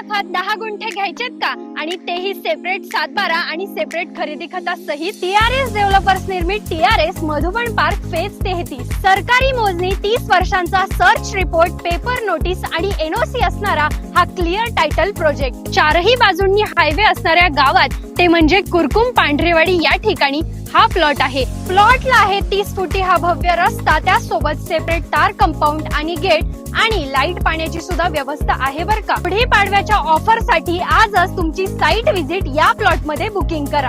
गावात दहा गुंठे घ्यायचेत का? आणि तेही सेपरेट सातबारा आणि सेपरेट खरेदी खता सहित टीआरएस डेव्हलपर्स निर्मित टीआरएस मधुबन पार्क फेज तेहतीस. सरकारी मोजणी तीस वर्षांचा सर्च रिपोर्ट पेपर नोटीस आणि एनओसी असणारा हा क्लिअर टायटल प्रोजेक्ट चारही बाजूंनी हायवे असणाऱ्या गावात ते म्हणजे कुरकुम पांढरेवाडी या ठिकाणी हा प्लॉट आहे. प्लॉटला आहे तीस फुटी हा भव्य रस्ता. त्यासोबत सेपरेट तार कंपाऊंड आणि गेट आणि लाइट पाण्याची सुद्धा व्यवस्था आहे बरं का. पुढे पाडव्याच्या ऑफरसाठी आजच तुमची साईट व्हिजिट या प्लॉटमध्ये बुकिंग करा.